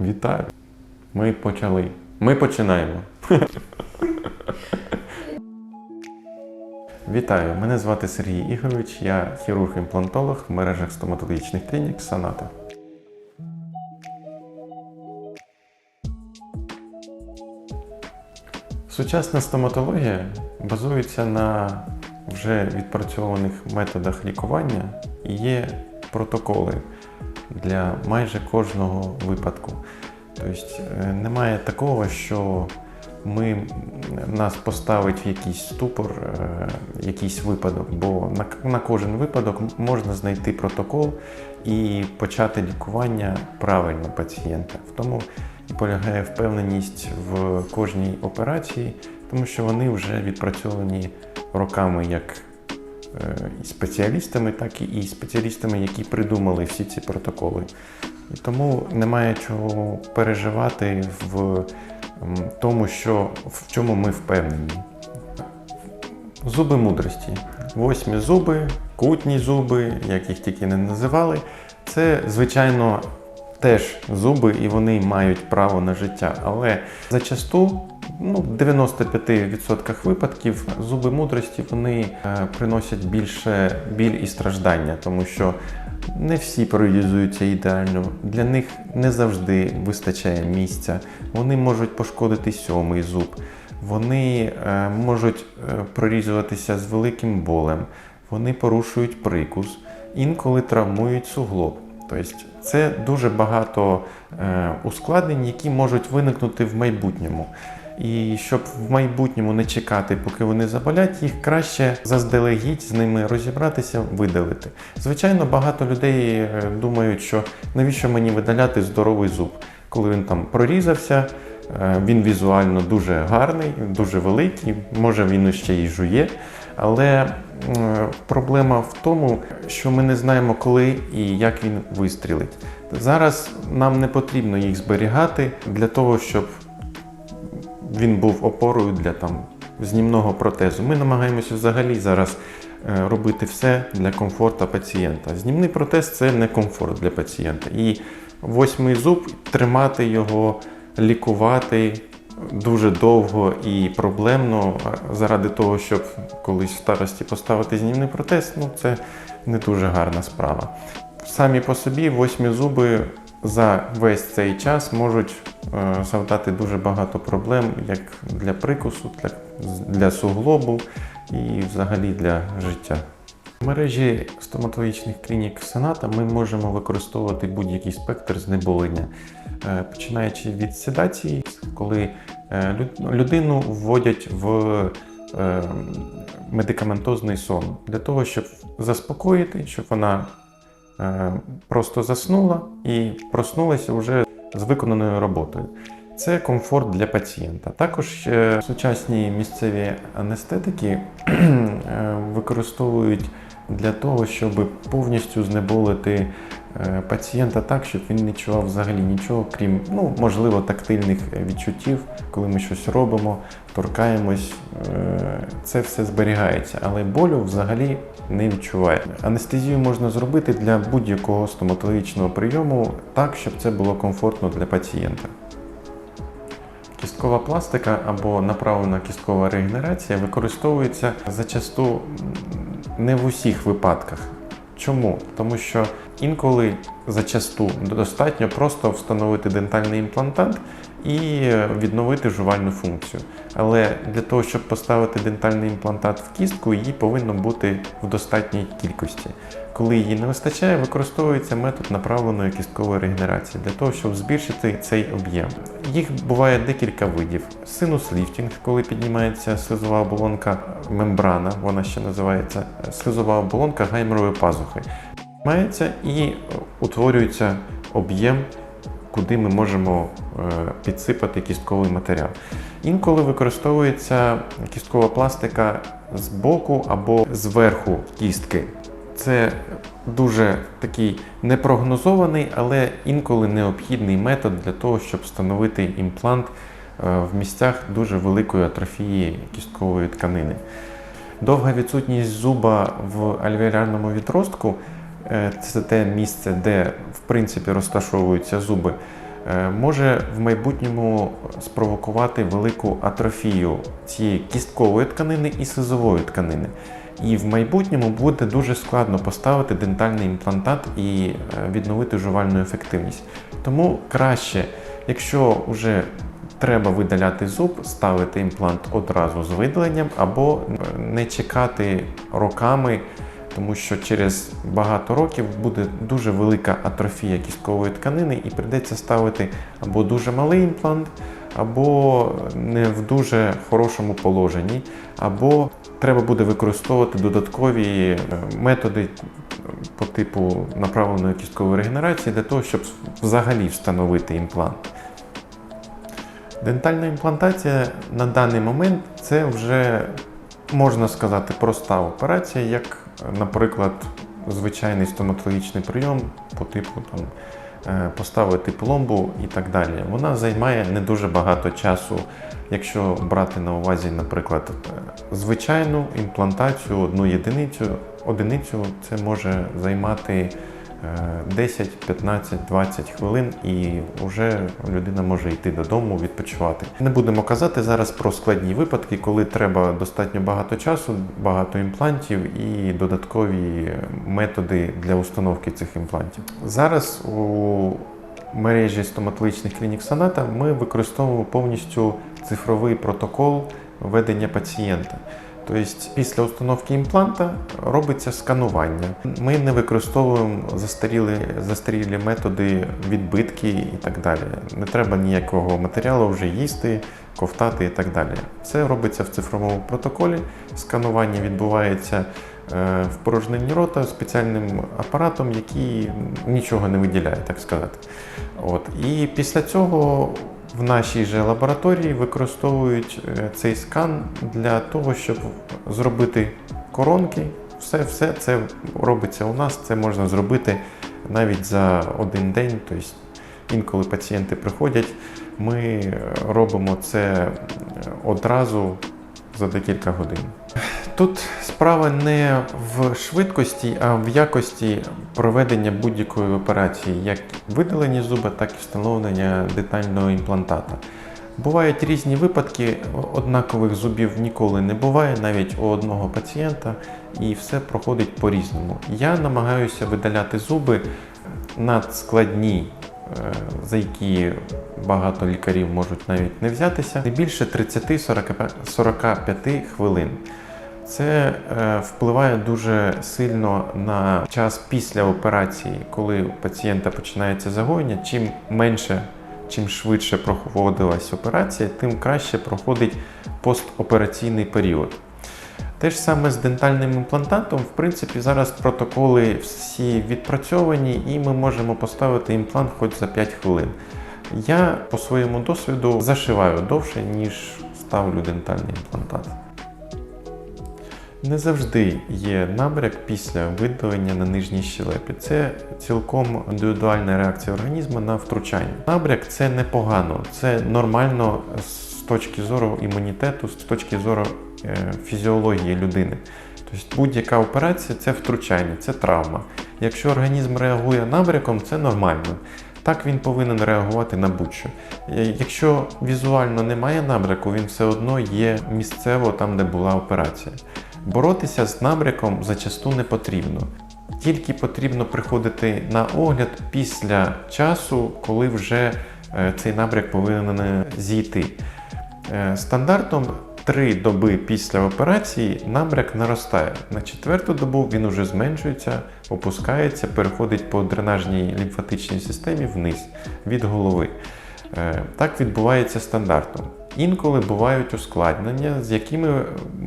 Вітаю. Ми почали. Ми починаємо. Вітаю, мене звати Сергій Ігорович, я хірург-імплантолог в мережах стоматологічних клінік Саната. Сучасна стоматологія базується на вже відпрацьованих методах лікування і є протоколи для майже кожного випадку. Тобто е, немає такого, що ми, нас поставить в якийсь ступор, е, якийсь випадок, бо на, на кожен випадок можна знайти протокол і почати лікування правильно пацієнта. В тому і полягає впевненість в кожній операції, тому що вони вже відпрацьовані роками як і спеціалістами, так і спеціалістами, які придумали всі ці протоколи. І тому немає чого переживати в тому, що в чому ми впевнені. Зуби мудрості. Восьмі зуби, кутні зуби, як їх тільки не називали, це, звичайно, теж зуби, і вони мають право на життя. Але зачасту, ну, в 95% випадків, зуби мудрості вони е, приносять більше біль і страждання, тому що не всі прорізуються ідеально, для них не завжди вистачає місця. Вони можуть пошкодити сьомий зуб, вони е, можуть е, прорізуватися з великим болем, вони порушують прикус, інколи травмують суглоб. Тобто це дуже багато ускладнень, які можуть виникнути в майбутньому. І щоб в майбутньому не чекати, поки вони заболять, їх краще заздалегідь з ними розібратися, видалити. Звичайно, багато людей е, думають, що навіщо мені видаляти здоровий зуб, коли він там прорізався. е, Він візуально дуже гарний, дуже великий, може він ще й жує. Але проблема в тому, що ми не знаємо, коли і як він вистрілить. Зараз нам не потрібно їх зберігати для того, щоб він був опорою для там знімного протезу. Ми намагаємося взагалі зараз е, робити все для комфорту пацієнта. Знімний протез це не комфорт для пацієнта. І восьмий зуб тримати його, лікувати дуже довго і проблемно заради того, щоб колись в старості поставити знімний протез, ну це не дуже гарна справа. Самі по собі восьмі зуби за весь цей час можуть е, завдати дуже багато проблем як для прикусу, для, суглобу і взагалі для життя. В мережі стоматологічних клінік Сената ми можемо використовувати будь-який спектр знеболення, Е, починаючи від седації, коли е, людину вводять в медикаментозний сон для того, щоб заспокоїти, щоб вона просто заснула і проснулася вже з виконаною роботою. Це комфорт для пацієнта. Також е, сучасні місцеві анестетики е, використовують для того, щоб повністю знеболити е, пацієнта так, щоб він не відчував взагалі нічого, крім ну, можливо, тактильних відчуттів, коли ми щось робимо, торкаємось. е, Це все зберігається, але болю взагалі не відчуває. Анестезію можна зробити для будь-якого стоматологічного прийому так, щоб це було комфортно для пацієнта. Кісткова пластика або направлена кісткова регенерація використовується зачасту не в усіх випадках. Чому? Тому що інколи зачасту достатньо просто встановити дентальний імплантант і відновити жувальну функцію. Але для того, щоб поставити дентальний імплантат в кістку, її повинно бути в достатній кількості. Коли її не вистачає, використовується метод направленої кісткової регенерації для того, щоб збільшити цей об'єм. Їх буває декілька видів: синус ліфтінг, коли піднімається слизова оболонка мембрана, вона ще називається слизова оболонка гайморової пазухи. Мається і е, утворюється об'єм, куди ми можемо е, підсипати кістковий матеріал. Інколи використовується кісткова пластика з боку або зверху кістки. Це дуже такий непрогнозований, але інколи необхідний метод для того, щоб встановити імплант е, в місцях дуже великої атрофії кісткової тканини. Довга відсутність зуба в альвеолярному відростку е, це те місце, де в принципі розташовуються зуби. е, може в майбутньому спровокувати велику атрофію цієї кісткової тканини і слизової тканини. І в майбутньому буде дуже складно поставити дентальний імплантат і е, відновити жувальну ефективність. Тому краще, якщо вже треба видаляти зуб, ставити імплант одразу з видаленням або е, не чекати роками, тому що через багато років буде дуже велика атрофія кісткової тканини і прийдеться ставити або дуже малий імплант, або не в дуже хорошому положенні, або треба буде використовувати додаткові е, методи по типу направленої кісткової регенерації для того, щоб взагалі встановити імплант. Дентальна імплантація на даний момент це вже можна сказати проста операція, як, наприклад, звичайний стоматологічний прийом по типу там, е, поставити пломбу і так далі. Вона займає не дуже багато часу, якщо брати на увазі, наприклад, е, звичайну імплантацію, одну єдиницю, одиницю це може займати е, 10, 15, 20 хвилин, і вже людина може йти додому відпочивати. Не будемо казати зараз про складні випадки, коли треба достатньо багато часу, багато імплантів і додаткові методи для установки цих імплантів. Зараз у мережі стоматологічних клінік Саната ми використовуємо повністю цифровий протокол ведення пацієнта. Тобто після установки імпланта робиться сканування. Ми не використовуємо застарілі, застарілі методи відбитки і так далі. Не треба ніякого матеріалу вже їсти, ковтати і так далі. Все робиться в цифровому протоколі. Сканування відбувається е, в порожнині рота спеціальним апаратом, який нічого не виділяє, так сказати. От. І після цього в нашій же лабораторії використовують е, цей скан для того, щоб зробити коронки. Все, все це робиться у нас. Це можна зробити навіть за один день. Тобто інколи пацієнти приходять, ми робимо це одразу за декілька годин. Тут справа не в швидкості, а в якості проведення будь-якої операції, як видалення зуба, так і встановлення детального імплантата. Бувають різні випадки, однакових зубів ніколи не буває, навіть у одного пацієнта, і все проходить по-різному. Я намагаюся видаляти зуби надскладні, е, за які багато лікарів можуть навіть не взятися, не більше 30-45 хвилин. Це е, впливає дуже сильно на час після операції, коли у пацієнта починається загоєння. Чим менше, чим швидше проводилась операція, тим краще проходить постопераційний період. Те ж саме з дентальним імплантатом, в принципі, зараз протоколи всі відпрацьовані, і ми можемо поставити імплант хоч за 5 хвилин. Я по своєму досвіду зашиваю довше, ніж ставлю дентальний імплантат. Не завжди є набряк після видалення на нижній щелепі. Це цілком індивідуальна реакція організму на втручання. Набряк це непогано, це нормально з точки зору імунітету, з точки зору е, фізіології людини. Тобто будь-яка операція це втручання, це травма. Якщо організм реагує набряком, це нормально. Так він повинен реагувати на будь-що. Е, Якщо візуально немає набряку, він все одно є місцево там, де була операція. Боротися з набряком зачасту не потрібно. Тільки потрібно приходити на огляд після часу, коли вже е, цей набряк повинен зійти. Е, Стандартом 3 доби після операції набряк наростає. На четверту добу він уже зменшується, опускається, переходить по дренажній лімфатичній системі вниз від голови. Е, Так відбувається стандартом. Інколи бувають ускладнення, з якими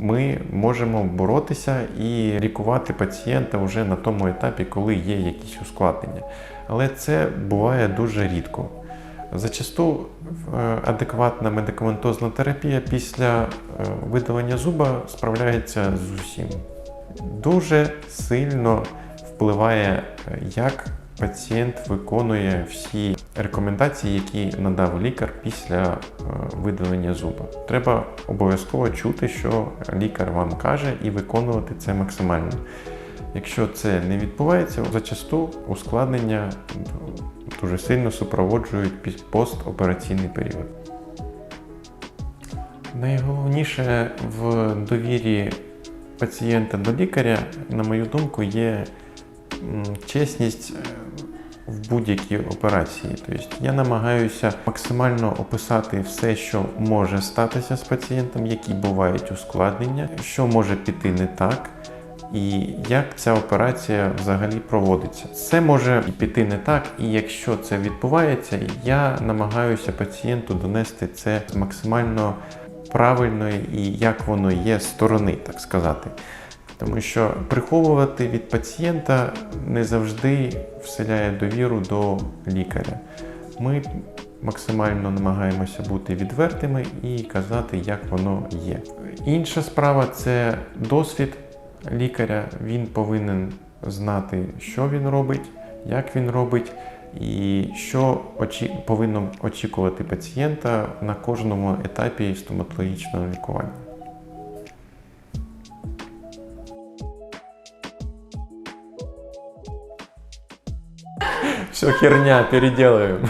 ми можемо боротися і лікувати пацієнта вже на тому етапі, коли є якісь ускладнення. Але це буває дуже рідко. Зачасту е, адекватна медикаментозна терапія після е, видалення зуба справляється з усім. Дуже сильно впливає, е, як пацієнт виконує всі рекомендації, які надав лікар після е, видалення зуба. Треба обов'язково чути, що лікар вам каже, і виконувати це максимально. Якщо це не відбувається, зачасту ускладнення дуже сильно супроводжують постопераційний період. Найголовніше в довірі пацієнта до лікаря, на мою думку, є чесність е, в будь-якій операції. Тобто я намагаюся максимально описати все, що може статися з пацієнтом, які бувають ускладнення, що може піти не так. І як ця операція взагалі проводиться. Це може піти не так, і якщо це відбувається, я намагаюся пацієнту донести це з максимально правильної і як воно є сторони, так сказати. Тому що приховувати від пацієнта не завжди вселяє довіру до лікаря. Ми максимально намагаємося бути відвертими і казати, як воно є. Інша справа це досвід лікаря. Він повинен знати, що він робить, як він робить, і що очі... повинно очікувати пацієнта на кожному етапі стоматологічного лікування. Все херня, переделаем.